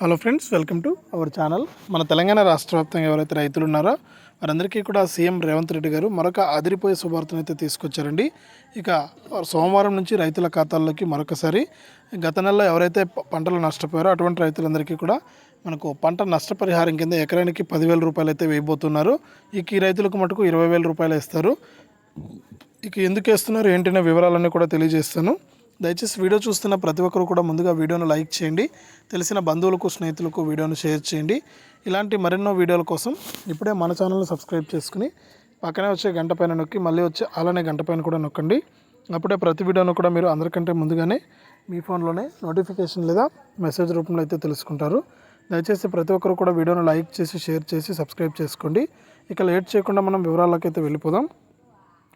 Hello friends welcome to our channel. మన తెలంగాణ రాష్ట్ర వ్యాప్తంగా ఎవరైతే రైతులు ఉన్నారో వారందరికీ కూడా సీఎం రేవంత్ రెడ్డి గారు మరొక అదిరిపోయే శుభార్తను అయితే తీసుకొచ్చారండి. ఇక సోమవారం నుంచి రైతుల ఖాతాల్లోకి మరొకసారి గత నెలలో ఎవరైతే పంటలు నష్టపోయారో అటువంటి రైతులందరికీ కూడా మనకు పంట నష్టపరిహారం కింద ఎకరానికి పదివేల రూపాయలు అయితే వేయబోతున్నారు. ఇక ఈ రైతులకు మటుకు ఇరవై వేల రూపాయలు ఇస్తారు ఇక ఎందుకు వేస్తున్నారు ఏంటనే వివరాలన్నీ కూడా తెలియజేస్తాను. దయచేసి వీడియో చూస్తున్న ప్రతి ఒక్కరు కూడా ముందుగా వీడియోను లైక్ చేయండి. తెలిసిన బంధువులకు స్నేహితులకు వీడియోను షేర్ చేయండి. ఇలాంటి మరెన్నో వీడియోల కోసం ఇప్పుడే మన ఛానల్ని సబ్స్క్రైబ్ చేసుకుని పక్కనే వచ్చే గంట పైన నొక్కి మళ్ళీ వచ్చే అలానే గంట పైన కూడా నొక్కండి. అప్పుడే ప్రతి వీడియోను కూడా మీరు అందరికంటే ముందుగానే మీ ఫోన్లోనే నోటిఫికేషన్ లేదా మెసేజ్ రూపంలో అయితే తెలుసుకుంటారు. దయచేసి ప్రతి ఒక్కరు కూడా వీడియోను లైక్ చేసి షేర్ చేసి సబ్స్క్రైబ్ చేసుకోండి. ఇక లేట్ చేయకుండా మనం వివరాలకైతే వెళ్ళిపోదాం.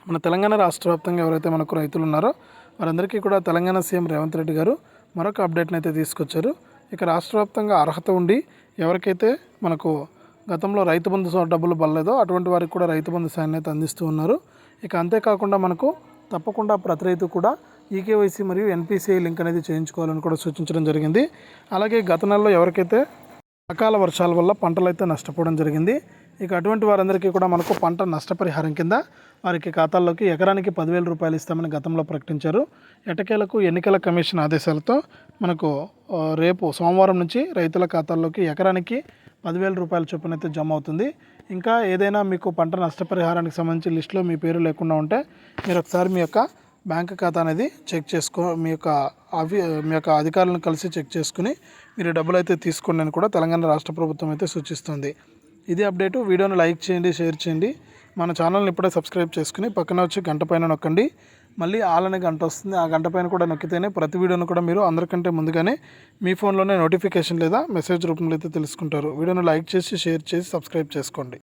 మన తెలంగాణ రాష్ట్ర వ్యాప్తంగా ఎవరైతే మనకు రైతులు ఉన్నారో వారందరికీ కూడా తెలంగాణ సీఎం రేవంత్ రెడ్డి గారు మరొక అప్డేట్ని అయితే తీసుకొచ్చారు. ఇక రాష్ట్ర వ్యాప్తంగా అర్హత ఉండి ఎవరికైతే మనకు గతంలో రైతు బంధు డబ్బులు పడలేదో అటువంటి వారికి కూడా రైతు బంధు సాయాన్ని అయితే అందిస్తూ ఉన్నారు. ఇక అంతేకాకుండా మనకు తప్పకుండా ప్రతి రైతు కూడా ఈకేవైసీ మరియు ఎన్పిసిఐ లింక్ అనేది చేయించుకోవాలని కూడా సూచించడం జరిగింది. అలాగే గత నెలలో ఎవరికైతే అకాల వర్షాల వల్ల పంటలు అయితే నష్టపోవడం జరిగింది. ఇక అటువంటి వారందరికీ కూడా మనకు పంట నష్టపరిహారం కింద వారికి ఖాతాల్లోకి ఎకరానికి పదివేల రూపాయలు ఇస్తామని గతంలో ప్రకటించారు. ఎటకేలకు ఎన్నికల కమిషన్ ఆదేశాలతో మనకు రేపు సోమవారం నుంచి రైతుల ఖాతాల్లోకి ఎకరానికి పదివేల రూపాయల చొప్పున అయితే జమ అవుతుంది ఇంకా ఏదైనా మీకు పంట నష్టపరిహారానికి సంబంధించి లిస్టులో మీ పేరు లేకుండా ఉంటే మీరు ఒకసారి మీ యొక్క బ్యాంక్ ఖాతా అనేది చెక్ చేసుకో మీ యొక్క ఆఫీ మీ యొక్క అధికారులను కలిసి చెక్ చేసుకుని మీరు డబ్బులు అయితే తీసుకోండి అని కూడా తెలంగాణ రాష్ట్ర ప్రభుత్వం అయితే సూచిస్తుంది. ఇది అప్డేటు. వీడియోను లైక్ చేయండి షేర్ చేయండి. మన ఛానల్ని ఇప్పుడే సబ్స్క్రైబ్ చేసుకుని పక్కన వచ్చి గంట పైన నొక్కండి. మళ్ళీ ఆలనే గంట వస్తుంది. ఆ గంట పైన కూడా నొక్కితేనే ప్రతి వీడియోను కూడా మీరు అందరికంటే ముందుగానే మీ ఫోన్లోనే నోటిఫికేషన్ లేదా మెసేజ్ రూపంలో అయితే తెలుసుకుంటారు. వీడియోను లైక్ చేసి షేర్ చేసి సబ్స్క్రైబ్ చేసుకోండి.